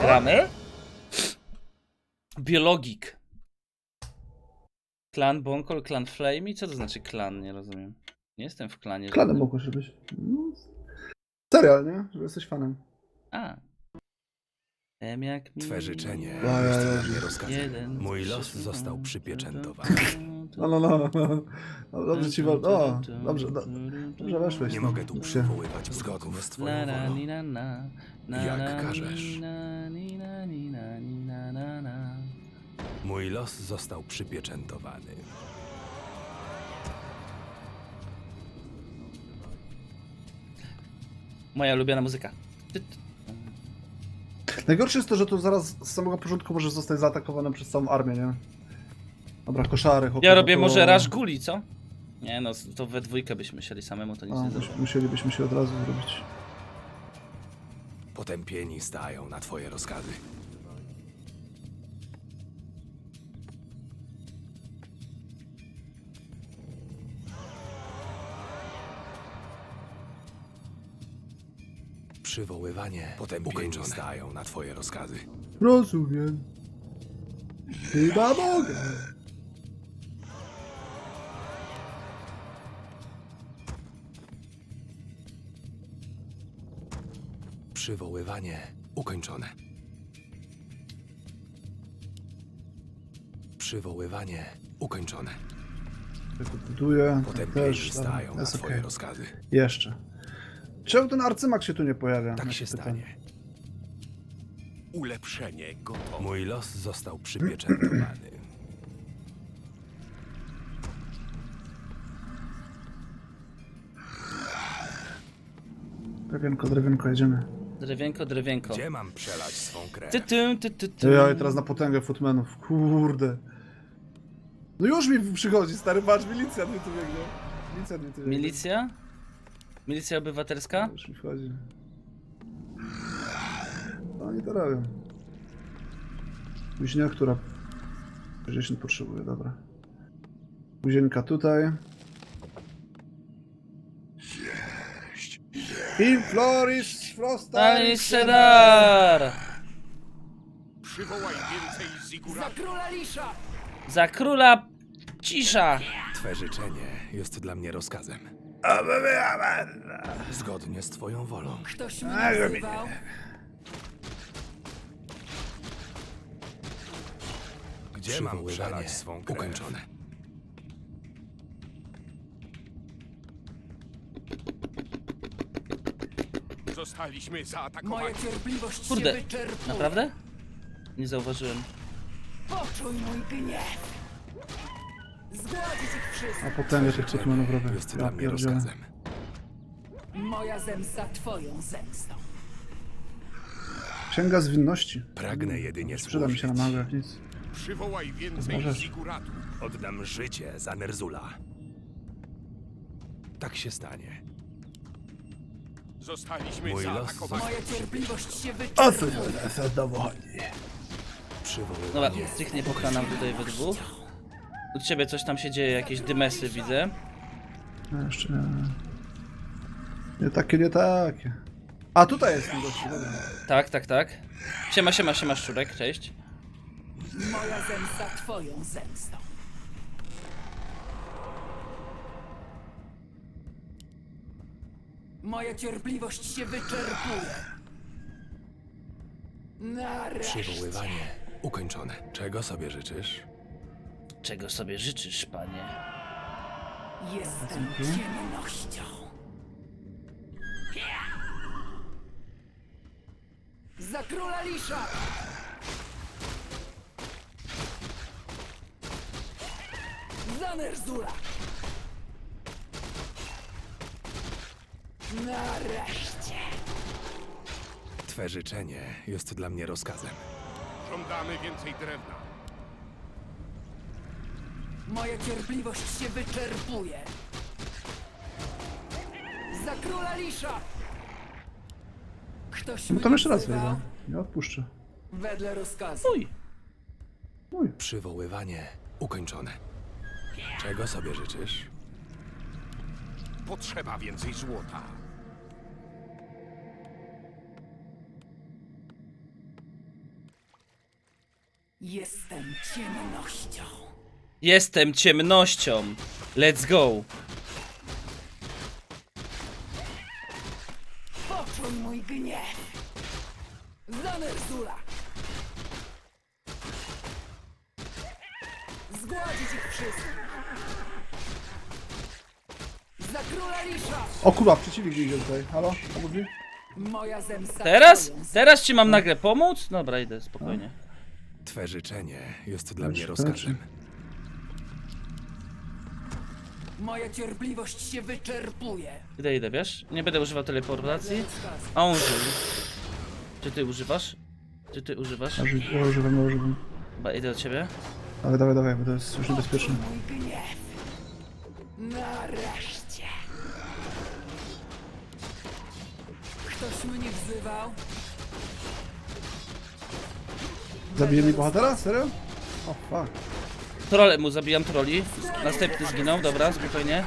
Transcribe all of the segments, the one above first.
Gramy? Biologik. Klan Bonkol, klan Flame. Co to znaczy klan? Nie rozumiem. Nie jestem w klanie. Klanem żadnym. mogłeś być. No, serial, nie? Że jesteś fanem. A. Em jak mi... Twe życzenie A, jest ja, ja. rozkazem. Jeden, Mój los został przypieczętowany. No, no, no. no. no dobrze ci wol... O, dobrze, do, dobrze weszłeś. Nie mogę tu przywoływać zgodnie z twoją wolą. Jak każesz. Mój los został przypieczętowany. Moja ulubiona muzyka. Ty, ty. Najgorsze jest to, że tu zaraz z samego początku możesz zostać zaatakowany przez całą armię, nie? Dobra, koszary, chłopie, Ja no robię to... może Rush Guli, co? Nie no, to we dwójkę byśmy musieli samemu, to nic A, nie zrobię. musielibyśmy się od razu zrobić. Potępieni stają na twoje rozkazy. Przywoływanie potępieni stają na twoje rozkazy. Rozumiem. Chyba mogę. Przywoływanie ukończone. Przywoływanie ukończone. Tu buduję. Potępieni też. stają na Jest twoje okej. rozkazy. Jeszcze. Czemu ten arcymak się tu nie pojawia? Tak się pytam. stanie. Ulepszenie gotowe. Mój los został przypieczętowany. Drewienko, drewienko, jedziemy. Drewienko, drewienko. Gdzie mam przelać swą krew? Ty, ty, ty, ty, ty. Ja teraz na potęgę footmenów. Kurde. No już mi przychodzi, stary, patrz, milicja mi tu biegnie. Milicja mi tu biegnie. Milicja? Milicja obywatelska? Już mi wchodzi. No oni to robią. Buźnia, która 60 potrzebuje, dobra. Buzienka tutaj. I Floris Ali Sedar! Przywołaj więcej ziguratów. Za króla cisza! Twe życzenie jest dla mnie rozkazem. Zgodnie z twoją wolą. Ktoś mnie wzywał? Gdzie mam przelać swą krew? Ukończone. Zostaliśmy Moja zaatakowani. cierpliwość Kurde, się wyczerpuje. Naprawdę? Nie zauważyłem. Poczuj mój gniew. Zgładzić ich wszystkich. A potęgę tych footmenów robię. Jest Ja dla mnie pierdzielę. rozkazem. Moja zemsta twoją zemstą. Księga zwinności. Pragnę jedynie Przyda mi służyć. się na jak nic. Przywołaj więcej Możesz. ziguratów. Oddam życie za Nerzula. Tak się stanie. Zostaliśmy Mój los zaatakowani. Moja cierpliwość się O co wyczerpuje. za dowodzi? Przywoływanie. Dobra, tych nie pokonam tutaj we dwóch. U ciebie coś tam się dzieje, jakieś dymesy widzę. No jeszcze nie. Nie takie, nie takie. A tutaj jest ten gościu, dobra. Tak, tak, tak. Siema, siema, siema, szczurek, cześć. Moja zemsta twoją zemstą. Moja cierpliwość się wyczerpuje. Nareszcie. Przywoływanie ukończone. Czego sobie życzysz? Czego sobie życzysz, panie? Jestem ciemnością. Za króla Lisza! Za Nerzula! Nareszcie! Twe życzenie jest dla mnie rozkazem. Żądamy więcej drewna. Moja cierpliwość się wyczerpuje. Za króla Lisza! Ktoś No mnie tam jeszcze raz wejdę. Nie odpuszczę. Wedle rozkazu. Uj! Mój. Przywoływanie ukończone. Czego sobie życzysz? Potrzeba więcej złota. Jestem ciemnością. Jestem ciemnością. Let's go. Poczuj mój gniew. Zanerzula. Zgładzić ich wszystkich. Za króla Lisza. O kurwa, przeciwnik idzie tutaj. Halo? Pomóż mi? Moja zemsta. Teraz? Teraz ci mam nagle pomóc? Dobra, idę spokojnie. Twe życzenie jest dla mnie rozkazem. Moja cierpliwość się wyczerpuje. Idę, idę, wiesz? Nie będę używał teleportacji. A on użył. Czy ty używasz? Czy ty używasz? Uży- ja używam, ja używam. Chyba idę do ciebie. Dawaj, dawaj, dawaj, bo to jest już niebezpieczne. Mój gniew. Nareszcie. Ktoś mnie wzywał? Zabije mi bohatera? Serio? O, fuck. Trole mu zabijam troli. Następny zginął, dobra, spokojnie.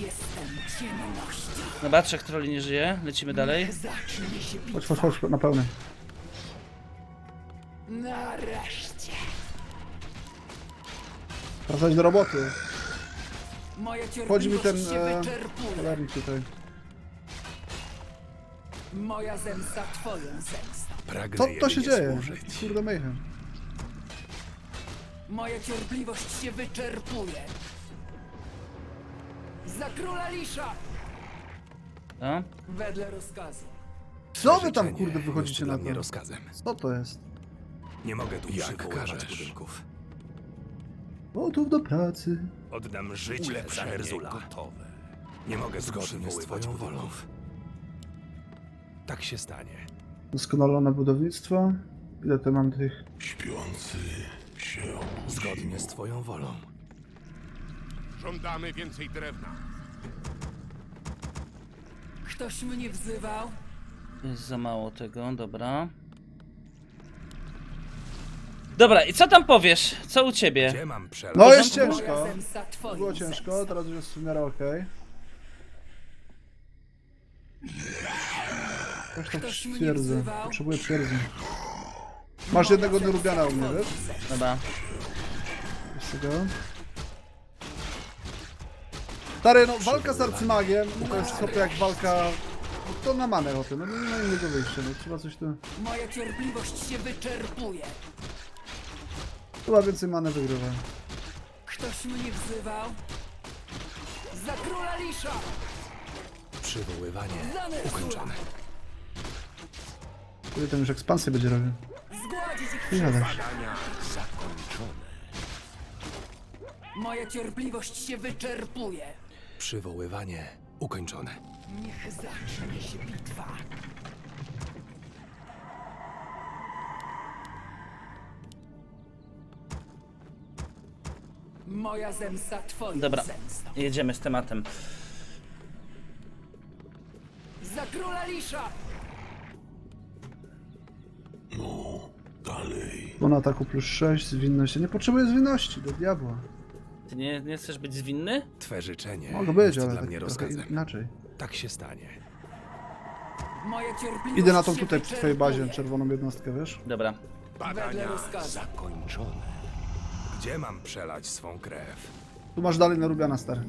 Jestem ciemnością. Dobra, trzech troli nie żyje. Lecimy dalej. Zacznie się Chodź, chodź, chodź, na pełny. Nareszcie. Wracać do roboty. Moja Chodzi mi cierpliwość ten, się e, wyczerpuje. Cholernik tutaj. Moja zemsta twoją zemstą. Pragnę Co to jedynie się dzieje? służyć. Kurde mayhem. Moja cierpliwość się wyczerpuje. Za króla Lisza. A? Wedle rozkazu. Co wy tam Życzenie kurde wychodzicie na mnie to? rozkazem. Co to jest? Nie mogę tu Jak przywoływać każesz. budynków. Gotów do pracy. Oddam życie za Ulepszenie Nerzula. gotowe. Nie mogę tu Zgodnie z przywoływać twoją wolą. budynków. Tak się stanie. Doskonalone budownictwo. Ile to mam tych? Śpiący się Zgodnie z twoją wolą. Żądamy więcej drewna. Ktoś mnie wzywał? Jest za mało tego, dobra. Dobra, i co tam powiesz? Co u ciebie? Gdzie mam przelać? No jest ciężko. Było ciężko, teraz już jest w miarę okej. Tam Ktoś mnie twierdzę. wzywał? Potrzebuję twierdzy. Masz jednego Nerubiana u mnie, wiesz? Dobra. Wiesz tego? Stary, no walka z arcymagiem to jest trochę jak walka... To na manę o tym, no nie ma innego wyjścia, no trzeba coś tu... Moja cierpliwość się wyczerpuje. Chyba więcej manę wygrywa. Ktoś mnie wzywał? Za króla Lisza! Przywoływanie ukończone. Kiedy tam już ekspansję będzie robił. Zgładzić ich Nie wszystkich. gadaj. Badania zakończone. Moja cierpliwość się wyczerpuje. Przywoływanie ukończone. Niech zacznie się bitwa. Moja zemsta twoją Dobra. zemstą. Jedziemy z tematem. Za króla Lisza! Bo na ataku plus 6, zwinność. Ja nie potrzebuję zwinności, do diabła. Ty nie, nie chcesz być zwinny? Twe życzenie Mogę być, jest ale dla tak mnie trochę rozkazem. inaczej. Tak się stanie. Moja cierpliwość Idę na tą się tutaj przy twojej bazie, wyczerpuje. czerwoną jednostkę, wiesz? Dobra. Wedle Badania rozkazu. zakończone. Gdzie mam przelać swą krew? Tu masz dalej Nerubiana, stary.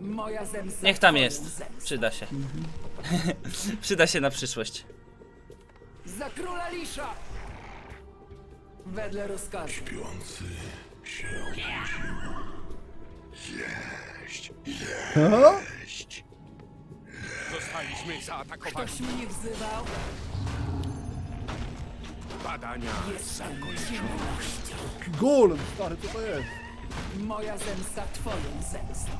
Moja zemsta Niech tam twoją jest. zemstą. Przyda się. Przyda się na przyszłość. Za króla Lisza! Wedle rozkazu. Co? Zostaliśmy zaatakowani. Ktoś mnie wzywał? Badania Jestem ciemnością. Golem, stary, co to jest? Moja zemsta twoją zemstą.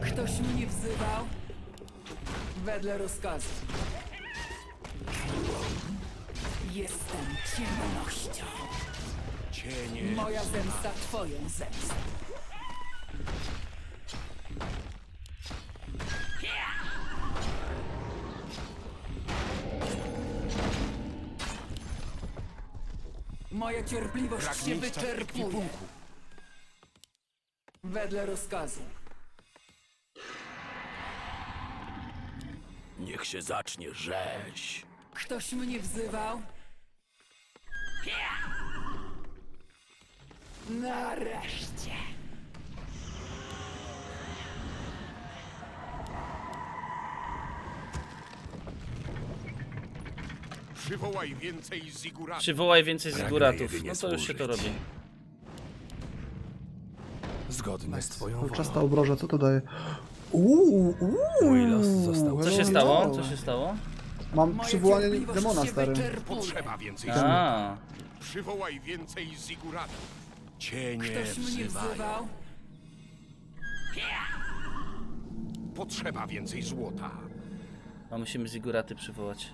Ktoś mnie wzywał? Wedle rozkazu. Jestem ciemnością. cienie Moja zemsta twoją zemstą. Moja cierpliwość się w wyczerpuje. ekwipunku. Wedle rozkazu. Niech się zacznie rzeź. Ktoś mnie wzywał? Nareszcie. Przywołaj więcej ziguratów. Przywołaj więcej ziguratów. No to już się to robi. Zgodnie z twoją Cały czas ta wolą. obroża, co to daje? Uuu, uuu. Mój los został- Co się stało? Co się stało? Mam przywołanie demona, stary. Potrzeba więcej A, Przywołaj więcej ziguratów. Cienie Ktoś mnie wzywają. Potrzeba więcej złota. a musimy ziguraty przywołać.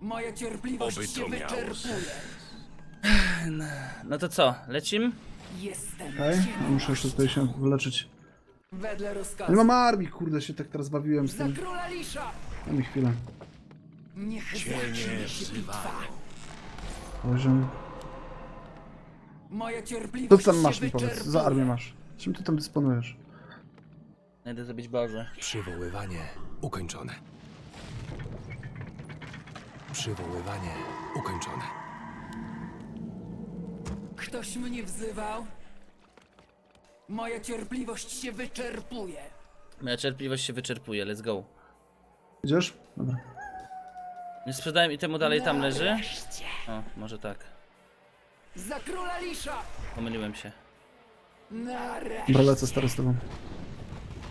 Moja cierpliwość Oby się miało wyczerpuje. No to co, lecim? Jestem Okej, muszę jeszcze tutaj się wyleczyć. Wedle Nie rozkazu. mam armii, kurde, się tak teraz bawiłem z Za tym. króla Lisza! Daj mi chwilę. Niech zacznie się bitwa. Poziom. Moja Co cierpliwość ty tam masz się mi powiedz? wyczerpuje. Za armię masz. Czym ty tam dysponujesz? Idę zrobić Boże. Przywoływanie ukończone. Przywoływanie ukończone. Ktoś mnie wzywał? Moja cierpliwość się wyczerpuje. Moja cierpliwość się wyczerpuje, let's go. Idziesz? Dobra. Nie sprzedałem i temu dalej tam leży? Nareszcie. O, może tak. Za króla Lisza! Pomyliłem się. Nareszcie. Dobra, lecę stary z tobą.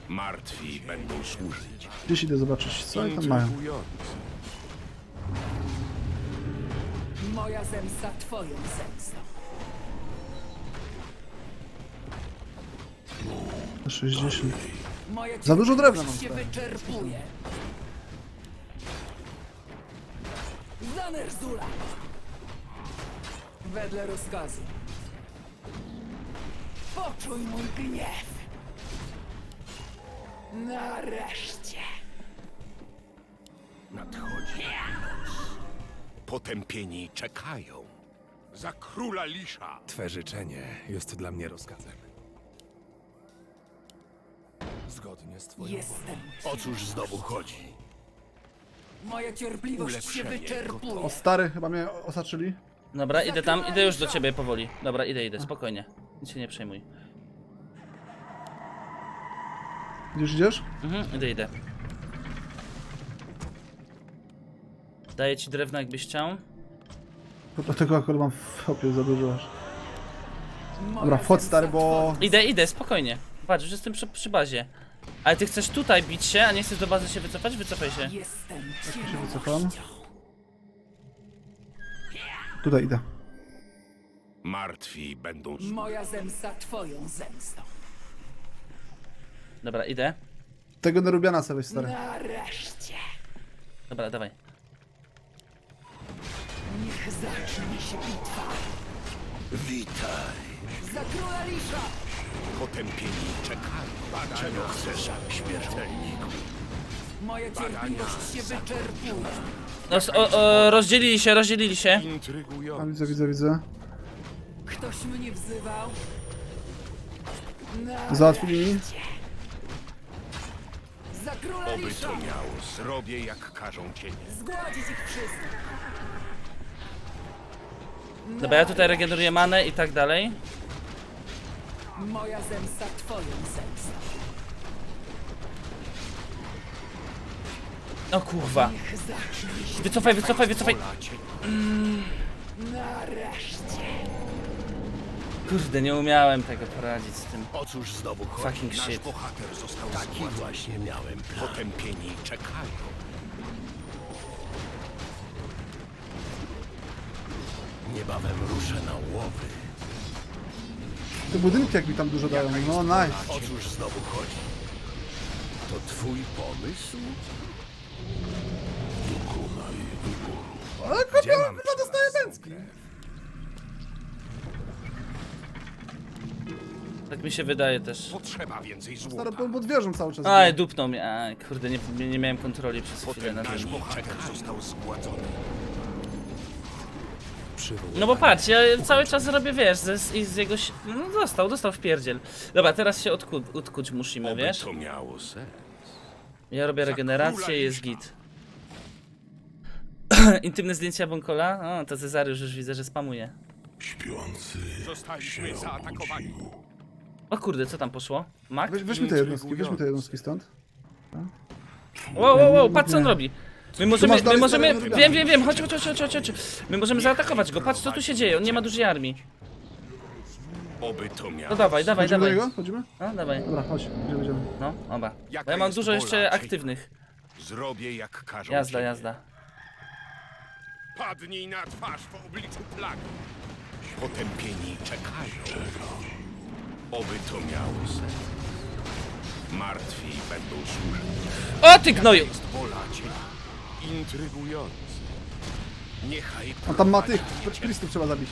Martwi będą służyć. Gdzieś idę zobaczyć, co oni tam mają. Moja zemsta twoją zemstą. 60. Moja Za dużo drewna mam, się wyczerpuje. Za Nerzula! Wedle rozkazu. Poczuj mój gniew. Nareszcie. Nadchodzi noc. Potępieni czekają. Za króla Lisza. Twe życzenie jest dla mnie rozkazem. Zgodnie z twoją. Jestem. O cóż znowu chodzi? Moja cierpliwość się Ulepszenie wyczerpuje. O stary, chyba mnie osaczyli. Dobra, idę tam, idę już do ciebie powoli. Dobra, idę, idę, spokojnie. Nic się nie przejmuj. Gdzieś idziesz? Mhm, idę, idę. Daję ci drewno jakbyś chciał. Dlatego akurat mam w hopie za dużo aż. Dobra, wchodź stary, bo... Idę, idę, spokojnie. Patrz, już jestem przy, przy bazie. Ale ty chcesz tutaj bić się, a nie chcesz do bazy się wycofać? Wycofaj się. Jestem się ciemną. wycofam. Tutaj idę. Martwi będą. Moja zemsta twoją zemstą. Dobra, idę. Tego Nerubiana sobie weź, stary. Nareszcie. Dobra, dawaj. Niech zacznie się bitwa. Witaj. Za króla Lisza! Potępieni czekają. Badania chcesz, śmiertelniku. Moja cierpliwość się wyczerpuje. No, s- o, o, rozdzielili się, rozdzielili się. A, Intrygujący. widzę, widzę, widzę. Ktoś mnie wzywał? Załatwili mi? Za króla Oby Lisza! to miało. Zrobię jak każą cienie. Zgładzić ich wszystkich. Dobra, ja tutaj regeneruję manę i tak dalej. Moja zemsta twoją zemstą. O kurwa. Niech zacznie się Wycofaj, wycofaj, wycofaj. Polacie. nareszcie. Kurde, nie umiałem tego poradzić z tym. O cóż znowu chodzi? Fucking Nasz shit. bohater został Taki właśnie miałem plan. Potępieni czekają. Niebawem ruszę na łowy. Te budynki jak mi tam dużo dają. No nice. O cóż znowu chodzi? To twój pomysł? Ale Gdzie mam kurwa, dostaję bęcki. Tak mi się wydaje też. Potrzeba więcej złota. Stary, pod pod wieżą cały czas. Aj, dupnął mnie. Aj, kurde, nie, nie, nie miałem kontroli przez chwilę Potem na nasz tym. bohater został zgładzony. No bo patrz, ja cały czas robię, wiesz, z, i z jego... si- No dostał, dostał w pierdziel. Dobra, teraz się odku, odkuć musimy, Oby wiesz? to miało sens. Ja robię Za regenerację i jest git. Intymne zdjęcia Bonkola? O, to Cezariusz już widzę, że spamuje. Zostaliśmy zaatakowani. O kurde, co tam poszło? Mak? Weź, weźmy te jednostki, weźmy te jednostki stąd. Wow, wow, wow, patrz co on robi. My możemy, masz my dalej możemy, stare wiem, wiem, wiem, chodź, chodź, chodź, chodź, chodź, chodź. My możemy zaatakować go, patrz co tu się dzieje, on nie ma dużej armii. Oby to miało. No dawaj, dawaj, Chodzimy do dawaj. niego? Chodzimy? No, dawaj. Dobra, chodź, idziemy, idziemy. No, oba. Bo ja mam dużo jeszcze aktywnych. Zrobię jak każą Jazda, ciebie. jazda. Padnij na twarz w obliczu plagi. Potępieni czekają. Oby to miało sens. Martwi będą służyć. O ty gnoju! Jest wola cienia. Intrygujące. Niechaj On tam ma tych, prowadzi mnie Kristów trzeba zabić.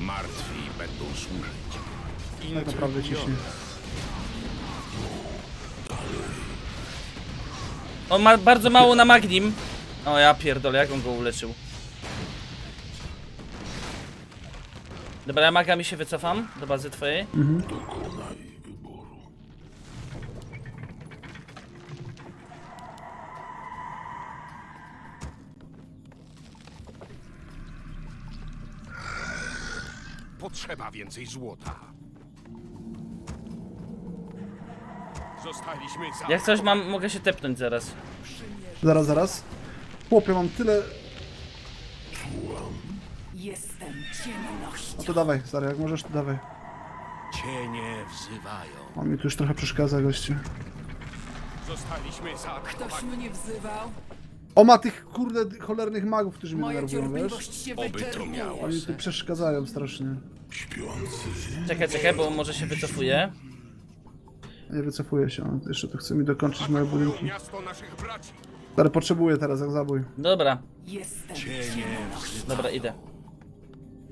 Martwi będą służyć. Tak naprawdę ciśnie. On ma bardzo mało na Magnim. O ja pierdolę, jak on go uleczył. Dobra, ja magami się wycofam do bazy twojej. Potrzeba więcej złota. Zostaliśmy za... Jak coś mam, mogę się tepnąć zaraz. Zaraz, zaraz. Chłopie, mam tyle... Jestem ciemność. No to dawaj, stary, jak możesz, to dawaj. Cienie wzywają. On mi tu już trochę przeszkadza, gościu. Zostaliśmy Ktoś zaatakowani. mnie wzywał. O, ma tych kurde cholernych magów, którzy mnie Moja denerwują, wiesz? cierpliwość się Oby to wyczerpuje. miało Oni tu przeszkadzają strasznie. Czekaj, czekaj, bo może się wycofuje. Nie wycofuję się, on jeszcze tu chce mi dokończyć moje budynki. miasto naszych braci. Ale potrzebuję teraz, jak zabój. Dobra, Jestem dobra, idę.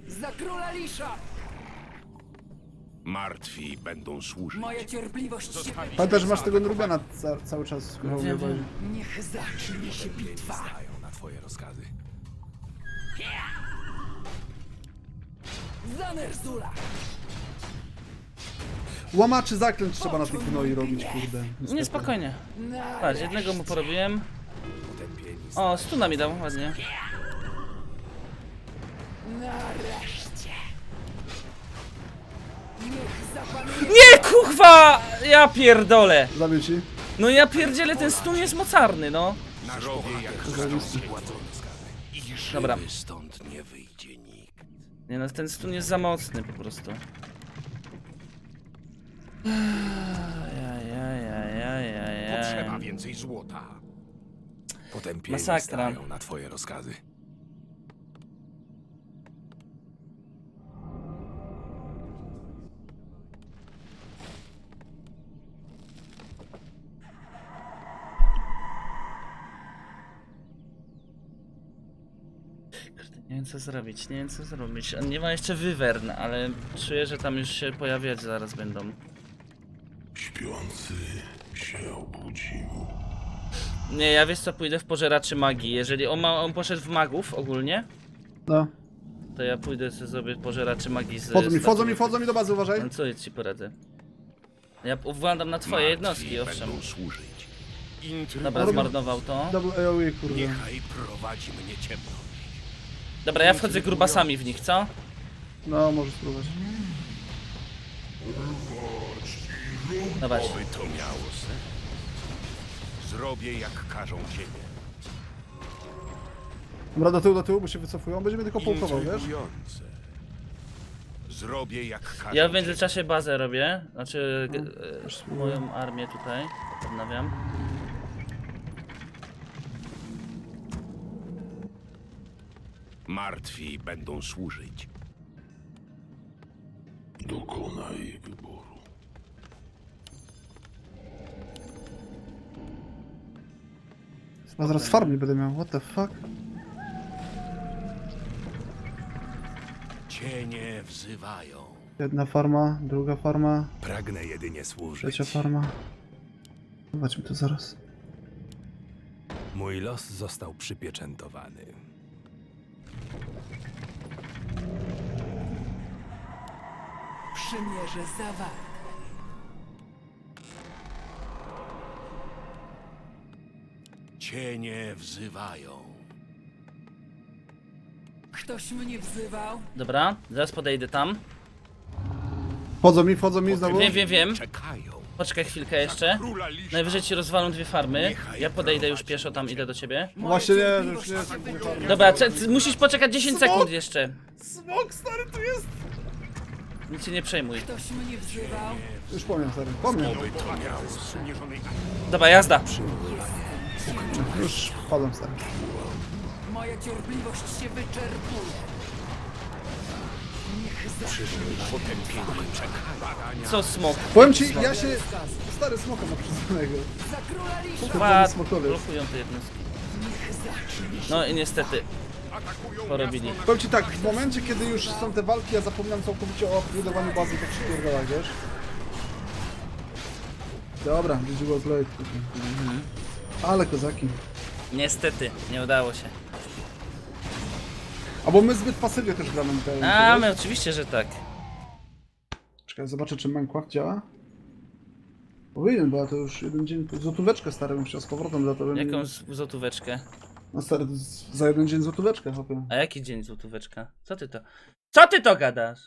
Za króla Lisza! Martwi będą służyć. Moja cierpliwość się że masz tego Nurbana ca cały czas w bazie. Niech zacznie się bitwa. Stają na twoje rozkazy. Za Nerzula! Łamaczy zaklęć trzeba na tych gnoi robić, kurde. Nie, spokojnie. Patrz, jednego mu porobiłem. Potępieni O, stuna mi dał, ładnie. Nareszcie! Nie, kuchwa! Ja pierdolę! Zabił ci? No ja pierdzielę, ten stun jest mocarny, no. Zrobię jak każą ciebie. I żywy Dobra. stąd nie wyjdzie nikt. Nie no, ten stun jest za mocny po prostu. Potrzeba Ajajajajajaj. więcej złota. Potępieni Masakra. stają na twoje rozkazy. Co zrobić, nie wiem co zrobić. On nie ma jeszcze wywern, ale czuję, że tam już się pojawiać zaraz będą. Śpiący się obudził. Nie, ja wiesz co, pójdę w pożeraczy magii. Jeżeli on, ma, on poszedł w magów ogólnie, No. to ja pójdę sobie zrobię pożeraczy magii z... Wchodzą mi, z wchodzą mi, wchodzą mi do bazy, uważaj. No co ci poradzę? Ja władam na twoje jednostki, owszem. będą służyć. Dobra, zmarnował to. Double AOE, kurde. Niechaj prowadzi mnie ciemność. Dobra, ja wchodzę grubasami w nich, co? No, możesz spróbować. Dawaj. Oby to miało sens. Zrobię jak każą ciebie. Dobra, do tyłu, do tyłu, bo się wycofują. Będziemy tylko połkował, wiesz? Intrygujące. Zrobię jak każą Ja w ciebie. międzyczasie bazę robię, znaczy No, e, spróbuję. moją armię tutaj odnawiam. Martwi będą służyć. Dokonaj wyboru. Ja zaraz farm nie będę miał, what the fuck? Cienie wzywają. Jedna farma, druga farma, Pragnę jedynie służyć. trzecia farma. Zobaczmy to zaraz. Mój los został przypieczętowany. Przymierze zawarte. Cienie wzywają. Ktoś mnie wzywał? Dobra, zaraz podejdę tam. Wchodzą mi, wchodzą mi znowu. Wiem, wiem, wiem. Czekają. Poczekaj chwilkę jeszcze. Króla Lisza. Najwyżej ci rozwalą dwie farmy. Ja podejdę już pieszo tam, idę do ciebie. No Właśnie nie, że już nie. Dobra, cze- musisz poczekać 10 sekund jeszcze. Smok stary tu jest! Nic się nie przejmuj. Ktoś mnie wzywał? Już powiem stary, powiem. Sprzymierzonej Dobra, jazda. Już wpadłem stary. Moja cierpliwość się wyczerpuje. Co smok? Powiem ci, ja się... Stary smoka ma przyznanego. Za króla smokowy. blokują te jednostki. No i niestety, porobili. Powiem ci tak, w momencie kiedy już są te walki, ja zapominam całkowicie o budowaniu bazy i tak się pierdolach, wiesz? Dobra, GG well played. Ale kozaki. Niestety, nie udało się. Albo my zbyt pasywnie też gramy tej A, my oczywiście, że tak. Czekaj, zobaczę czy Minecraft działa. Powinien, bo ja to już jeden dzień, złotóweczkę stary bym chciał z powrotem za to bym... Jaką z- złotóweczkę? No stary, z- za jeden dzień złotóweczkę, chłopie. A jaki dzień złotóweczka? Co ty to? Co ty to gadasz?